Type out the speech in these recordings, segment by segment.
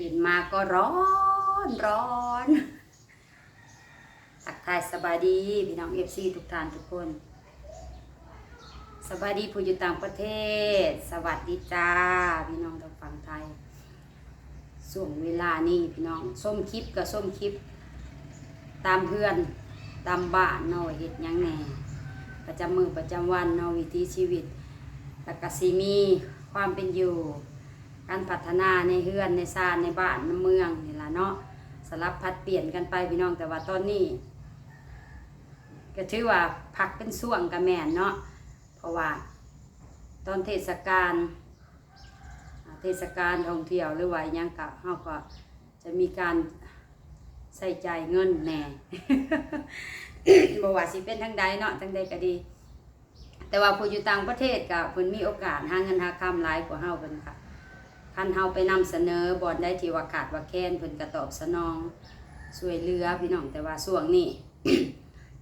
ตื่นมาก็ร้อนร้อนทักทายสบายดีพี่น้องเอฟซีทุกท่านทุกคน สบายดีผู้อยู่ต่างประเทศ สวัสดีจ้า พี่น้องทางฝั่งไทยส่วงเวลานี้พี่น้องส้มคลิปกับส้มคลิป ตามเพื่อนตามบ้านเนาะเฮ็ดยังแหน่ประจำมือประจำวันเนาะวิถีชีวิตแล้วก็สิมีความเป็นอยู่ การพัฒนาในเฮือนในซานในบ้านในเมืองนี่ล่ะเนาะสลับพัดเปลี่ยนกันไปพี่น้องแต่ว่าตอนนี้ก็ถือว่าพักเป็นช่วงกับแม่นเนาะเพราะว่าตอนเทศกาลเทศกาลท่องเที่ยวหรือว่ายังกะเฮาก็จะมีการใส่ใจเงินแหน่บ่ว่าสิเป็นทั้งใดเนาะทั้งใดก็ดี แต่ว่าผู้อยู่ต่างประเทศก็เพิ่นมีโอกาสหาเงินหาคำหลายกว่าเฮาเพิ่นค่ะ คันเฮาไปนำเสนอบอนได้ที่ว่าขาดว่าแค้นเพิ่นก็ตอบสนองช่วยเหลือพี่น้องแต่ว่าช่วงนี้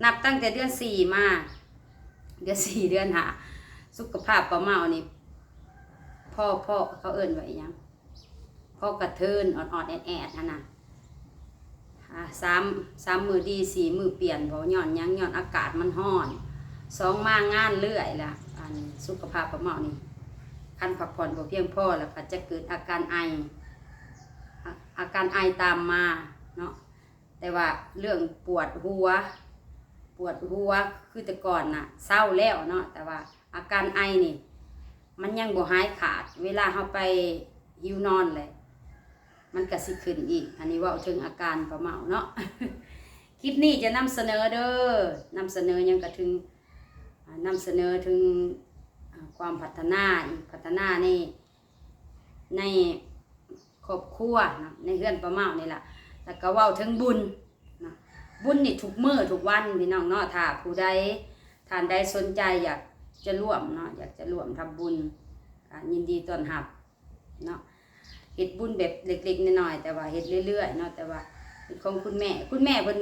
นับตั้งแต่เดือนสี่มาเดือนสี่เดือนหาสุขภาพประเมานี่พ่อพ่อเขาเอิ่นไว้อิหยังพ่อกระเทินอ่อนๆแอดๆนั่นน่ะอ่าสามสามมือดีสี่มือเปลี่ยนเพราะย้อนยังย้อนอากาศมันร้อนสองมางานเรื่อยละอันสุขภาพประเมานี่ คันพักผ่อนบ่เพียงพอแล้วก็จะเกิดอาการไอ อาการไอตามมาเนาะแต่ว่าเรื่องปวดหัว ปวดหัวคือแต่ก่อนน่ะเศร้าแล้วเนาะแต่ว่าอาการไอนี่ มันยังบ่หายขาด เวลาเฮาไปหิวนอนเลย มันก็สิขึ้นอีก อันนี้ว่าถึงอาการประเมาเนาะคลิปนี้จะนำเสนอเด้อนำเสนอยังก็ถึงอ่านำเสนอถึง ความพัฒนาอีกพัฒนาในในครอบครัวนะในเฮือนประเมานี่แหละแล้วก็เว้าถึงบุญนะบุญนี่ทุกมือทุกวันพี่น้องเนาะถ้าผู้ใดท่านใดสนใจอยากจะร่วมเนาะอยากจะร่วมทำบุญยินดีต้อนรับเนาะเฮ็ดบุญแบบเล็กๆน้อยๆแต่ว่าเฮ็ดเรื่อยๆเนาะแต่ว่าของคุณแม่ คุณแม่เพิ่น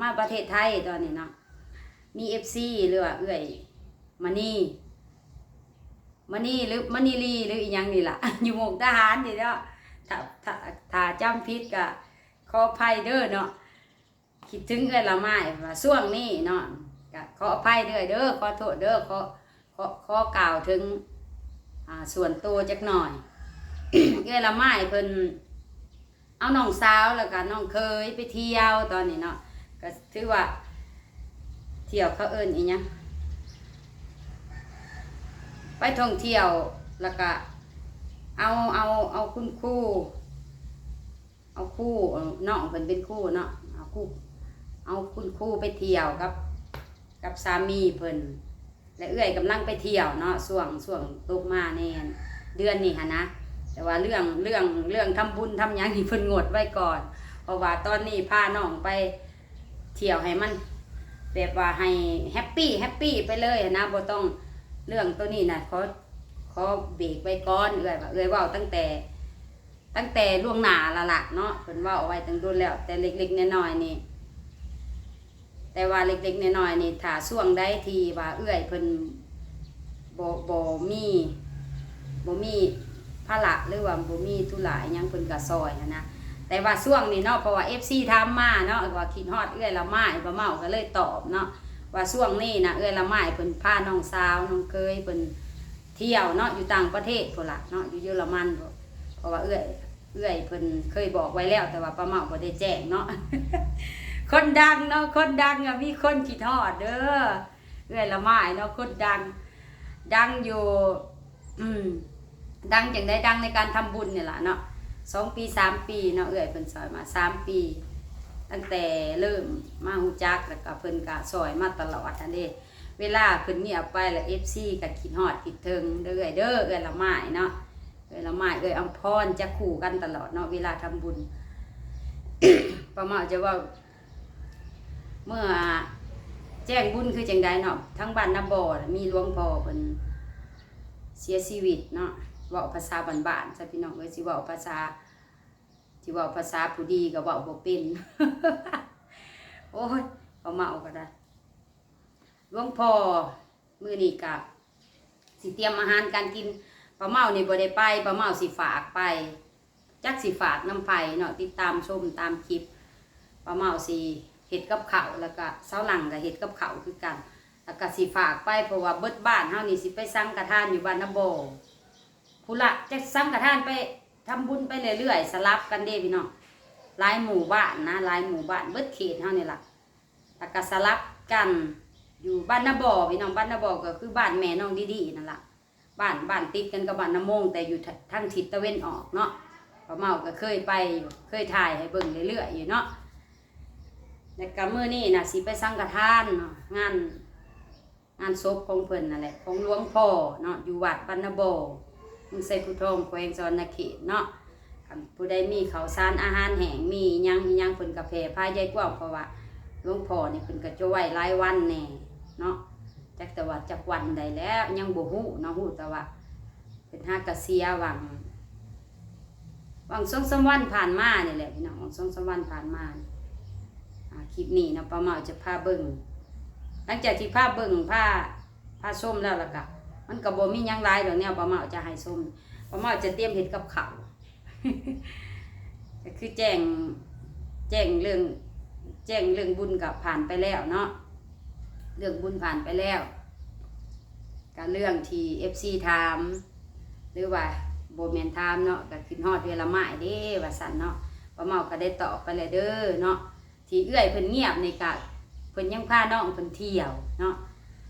มาประเทศไทยตอนนี้เนาะมี FC หรือว่าเอื้อยมานี่ มานี่หรือมานี่ลีหรืออีหยังนี่ล่ะ อยู่หมกทหารนี่เนาะถ้าถ้าถ้าจำผิดก็ขออภัยเด้อเนาะคิดถึงเอ้ยละไม้ว่าช่วงนี้เนาะก็ขออภัยเด้อเด้อขอโทษเด้อขอขอขอกล่าวถึงอ่าส่วนตัวจักหน่อยเอ้ยละไม้เพิ่นเอาน้องสาวแล้วก็น้องเคยไปเที่ยวตอนนี้เนาะก็ถือว่าเที่ยวเขาเอิ้นอีหยัง ไปท่องเที่ยวแล้วก็เอาเอาเอาคุณครูเอาคู่น้องเพิ่นเป็นคู่เนาะเอาคู่เอาคุณครูไปเที่ยวกับ กับสามีเพิ่นและเอื้อยกำลังไปเที่ยวเนาะช่วงช่วงตกมาแน่นเดือนนี้หะนะแต่ว่าเรื่องเรื่องเรื่องทำบุญทำยังนี่เพิ่นงดไว้ก่อน เพราะว่าตอนนี้พาน้องไปเที่ยวให้มันแบบว่าให้แฮปปี้แฮปปี้ไปเลยนะบ่ต้อง เรื่องตัวนี้นะเขอขอเบรกไว้ก่อนเอ่ยว่าเอ่ยว่าตั้งแต่ ตั้งแต่ล่วงหน้าละละเนาะเพิ่นว่าเอาไว้ตั้งโดนแล้ว แต่เล็กๆน้อยๆนี่แต่ว่าเล็กๆน้อยๆนี่ถ้าช่วงใดที่ว่าเอื้อยเพิ่นบ่บ่มีบ่มีภาระหรือว่าบ่มีธุระยังเพิ่นก็ซอยนะแต่ว่าช่วงนี้เนาะเพราะว่า FC ถามมาเนาะว่าคิดฮอดเอื้อยละไม้บ่เมาก็เลยตอบเนาะ ว่าช่วงนี้นะเอื้อยละไม้เพิ่นพาน้องสาวน้องเคยเพิ่นเที่ยวเนาะอยู่ต่างประเทศพุ่นละเนาะอยู่เยอรมันเพราะว่าเอื้อยเอื้อยเพิ่นเคยบอกไว้แล้ว แต่ว่าป้าเมาบ่ได้แจ้งเนาะคนดังเนาะคนดังอะมีคนคิดฮอดเด้อเอื้อยละไม้เนาะคนดัง ดังอยู่ อืมดังจังได้ดังในการทำบุญเนี่ยล่ะเนาะสองปีสามปีเนาะเอื้อยเพิ่นสอนมาสามปี ตั้งแต่เริ่มมาฮู้จักแล้วก็เพิ่นก็ซอยมาตลอดอันนี้เวลาเพิ่นเงียบไปแล้ว FC ก็คิดฮอดคิดถึงเด้อเอ้ยเด้อเอ้ยละไม้เนาะเอ้ยละไม้เอ้ยอำพรจะคู่กันตลอดเนาะเวลาทำบุญประมาจะว่า เมื่อแจ้งบุญคือจังใดเนาะทั้งบ้านนาบ่อมีหลวงพ่อเพิ่นเสียชีวิตเนาะเว้าภาษาบ้านๆซะพี่น้องเอ้ยสิเว้าภาษา ที่ว่าภาษาผู้ดีก็ว่าบ่เป็น โอ้ยเขาเมาก็ได้หลวงพ่อมื้อนี้กะสิเตรียมอาหารการกินป้าเมานี่บ่ได้ไปป้าเมาสิฝากไปจักสิฝากน้ำไผเนาะติดตามชมตามคลิปป้าเมาสิเฮ็ดกับข้าแล้วก็เสาหลังก็เฮ็ดกับข้าคือกันแล้วก็สิฝากไปเพราะว่าเบิดบ้านเฮานี่สิไปสังกระทานอยู่บ้านนาโบผู้ละจะสังกระทานไป ทำบุญไปเรื่อยๆสลับกันเด้พี่น้องหลายหมู่บ้านนะหลายหมู่บ้านเบิดเขตเฮานี่ล่ะแล้วก็สลับกันอยู่บ้านนาบ่อพี่น้องบ้านนาบ่อก็คือบ้านแม่น้องดีๆนั่นล่ะบ้านบ้านติดกันกับบ้านนาโมงแต่อยู่ทางทิศตะเวนออกเนาะป้าเมาก็เคยไปเคยถ่ายให้เบิ่งเรื่อยๆอยู่เนาะแล้วก็มื้อนี้น่ะสิไปสังกทานเนาะงานงานศพของเพิ่นนั่นแหละของหลวงพ่อเนาะอยู่วัดปันนาโบ มุงใส่ผู้ทองแขวงสอนนาเขตเนาะผู้ใดมีเขาวสารอาหารแห้งมียังยังเพิ่นกาแฟพายายกว้างเพราะว่าหลวงพ่อนี่เพิ่นก็จะไว้หลายวันแน่เนาะจักแต่ว่าจักวันใดแล้วยังบ่ฮู้เนาะฮู้แต่ว่าเป็นหากระเสียวังวังสองสามวันผ่านมานี่แหละพี่น้องวังสองสามวันผ่านมาอ่าคลิปนี้เนาะป้าเมาจะพาเบิ่งหลังจากที่ผ้าเบิ่งผ้าผ้าส้มแล้วล่ะก็ มันก็บ่มียังหลายดอกแนวป้าเมาจะให้ส้มป้าเมาจะเตรียมเฮ็ดกับเขาคือแจ้งแจ้งเรื่อง แจ้งเรื่องบุญกับผ่านไปแล้วเนาะเรื่องบุญผ่านไปแล้วการเรื่องที่ FC ถามหรือว่าโบแมนถามเนาะก็คิดฮอดเวลาไม้เด้ว่าซั่นเนาะป้าเมาก็ได้ตอบไปแล้วเด้อเนาะที่เอื้อยเพิ่นเงียบในกะเพิ่นยังพาน้องเพิ่นเที่ยวเนาะ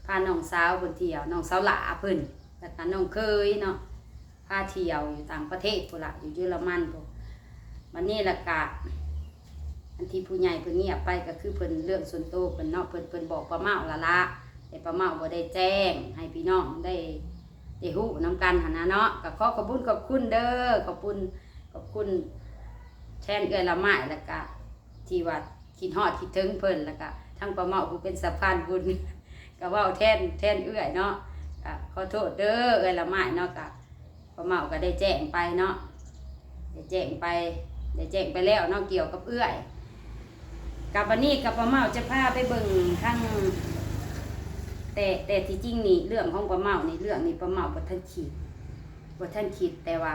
พาน้องสาวเพิ่นเที่ยวน้องสาวหลาเพิ่นแล้วก็น้องเคยเนาะพาเที่ยวอยู่ต่างประเทศพุ่นละอยู่เยอรมันพุ่นวันนี้ละกะอันที่ผู้ใหญ่เพิ่นเงียบไปก็คือเพิ่นเรื่องส่วนตัวเพิ่นเนาะเพิ่นเพิ่นบอกป้าเมาละละแต่ป้าเมาบ่ได้แจ้ง ให้พี่น้องได้ได้ฮู้นํกันหั่นนะเนาะก็ขอขอบคุณขอบคุณเด้อขอบคุณขอบคุณแทนเอื้อละไม้แล้วก็ที่ว่าคิดฮอดคิดถึงเพิ่นแล้วก็ทั้งประเมาผู้เป็นสะพานบุญ ก็เว้าแทนแทนเอื้อยเนาะก็ขอโทษเด้อเอื้อยละไม้เนาะก็ประเมาก็ได้แจ้งไปเนาะได้แจ้งไปได้แจ้งไปแล้วเนาะเกี่ยวกับเอื้อยกับวันนี้กับประเมาจะพาไปเบิ่งทั้งแต่แต่ที่จริงนี่เรื่องของประเมานี่เรื่องนี่ประเมาบ่ทันคิดบ่ทันคิดแต่ว่า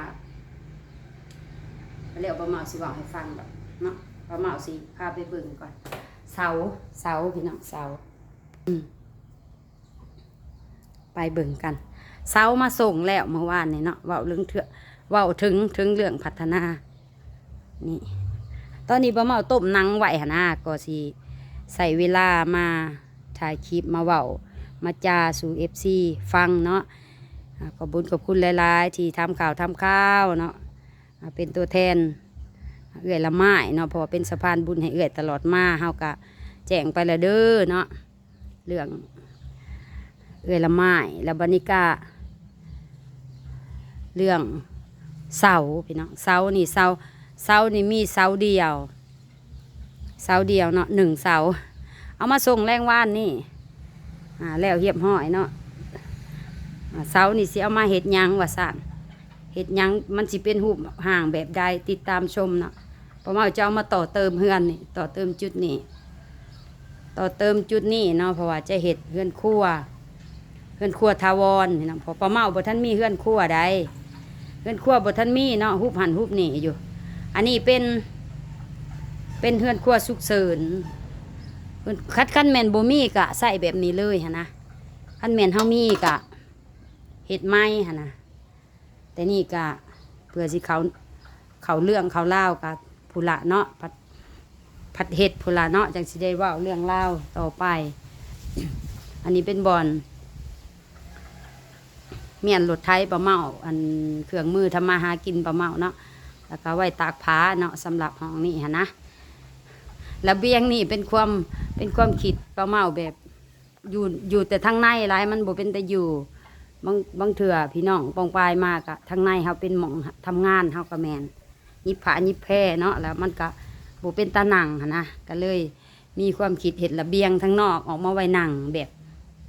แล้วประเมาสิเว้าให้ฟังดอกเนาะพระเมาสิพาไปเบิ่งก่อนเสาเสาพี่น้องเสาอืม ไปเบิ่งกันเสามาส่งแล้วเมื่อวานนี่เนาะเว่าเรื่องเถื่อเว่าถึงถึงเรื่องพัฒนา นี่ ตอนนี้ป้าเมาต้มนังไหวหนาก็สิใส่เวลามาถ่ายคลิปมาเว้ามาจาสู่เอฟซีฟังเนาะขอบคุญขอบคุณหลาย ๆ ที่ทำข่าวทำข้าวเนาะเป็นตัวแทนเอื้อยละไม้เนาะเพราะเป็นสะพานบุญให้เอื้อยตลอดมาเฮากะแจ้งไปละเด้อเนาะเรื่อง เอื้อยละไม้แล้วบันิกาเรื่องเสาพี่น้องเสานี่เสาเสานี่มีเสาเดียวเสาเดียวเนาะหนึ่งเสาเอามาส่งแรงว่านนี่อ่าแล้วเหียบห้อยเนาะเสานี่สิเอามาเห็ดยังว่าสั่นเห็ดยังมันสิเป็นหูห่างแบบใดติดตามชมเนาะเพราะว่าจะเอามาต่อเติมเฮือนนี่ต่อเติมจุดนี้ต่อเติมจุดนี้เนาะเพราะว่าจะเห็ดเฮือนครัว ฮือนครัวทาวรนี่นาะเพอประเมาบ่ท่านมีเฮือนครัวใดเฮือนครัวบ่ท่านมีเนาะหูปหันหูปนี่อยู่ อันนี้เป็นเป็นเฮือนครัวสุกเสริญเฮือนคัดคันแมนโบมีกะใส่แบบนี้เลยฮะนะคันแมนเฮามีกะเห็ดไม้ฮะนะแต่นี่ก็เพื่อสิเขาเขาเรื่องเขาเล่ากับผู้ละเนาะผัดผัดเห็ดผู้ละเนาะจังสิได้เว่าเรื่องเล่าต่อไป อันนี้เป็นบอล เมียนรถไทยปลาเมาอันเครื่องมือทำมาหากินปลาเมาเนาะแล้วก็ไว้ตากผ้าเนาะสำหรับห้องนี้ฮะนะระเบียงนี่เป็นความเป็นความคิดปลาเมาแบบอยู่อยู่แต่ทางในหลายมันบ่เป็นแต่อยู่บางบางเถื่อพี่น้องปองปลายมากอะทางในเขาเป็นหมองทำงานเขาก็แมนยิบผายิบแพร่เนาะแล้วมันก็บเป็นตาหนังหั้นะก็เลยมีความคิดเห็ดระเบียงทางนอกออกมาไว้หนังแบบ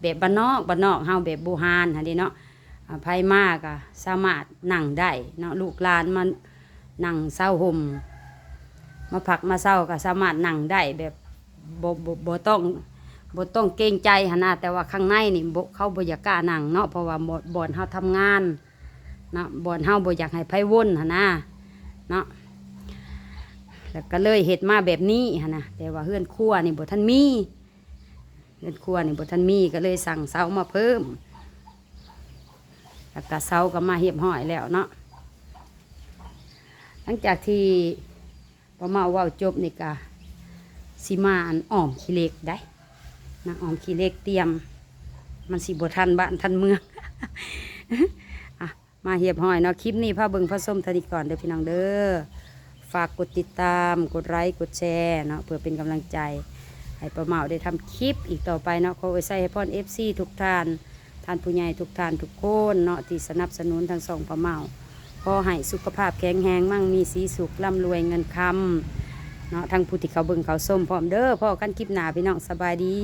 แบบบ้านนอกบ้านนอกเฮาแบบโบูฮานฮะเดิเนาะ ไผมากอะสามารถนั่งได้เนาะลูกหลานมันนั่งเศร้าห่มมาผักมาเศร้าก็สามารถนั่งได้แบบบ่บ่บ่ต้องบ่ต้องเกรงใจหนนะแต่ว่าข้างในนี่บ่เขาบ่อยากกล้านั่งเนาะเพราะว่าบ่บ่อนเฮาทำงานเนาะบ่อนเฮาบ่อยากให้ไผวนหนนะเนาะแล้วก็เลยเห็ดมาแบบนี้หนะแต่ว่าเฮือนครัวนี่บ่ทันมีเฮือนครัวนี่บ่ทันมีก็เลยสั่งเสามาเพิ่ม แล้วก็เสาก็มาเหียบห้อยแล้วเนาะหลังจากที่พอมาว่าจบนี่ก็สิมาอันอ้อมขี้เล็กได้นะอ้อมขี้เล็กเตรียม มันสิบทันบ้านทันเมืองมาเหียบห้อยเนาะคลิปนี้พาเบิงพระส้มทนิก่อนเด้อพี่น้องเด้อฝากกดติดตาม กดไลค์กดแชร์เนาะเพื่อเป็นกำลังใจ ให้ป้าเมาได้ทำคลิปอีกต่อไปเนาะขอไว้ใส่ให้พ่อนเอฟซีทุกท่าน ท่านผู้ใหญ่ทุกท่านทุกคนเนาะที่สนับสนุนทั้งสองป้าเมาขอให้สุขภาพแข็งแรงมั่งมีสีสุขร่ำรวยเงินคำเนาะทั้งผู้ที่เขาเบิ่งเขาส้มพร้อมเด้อพ่อกันคลิปหนาพี่น้องสบายดี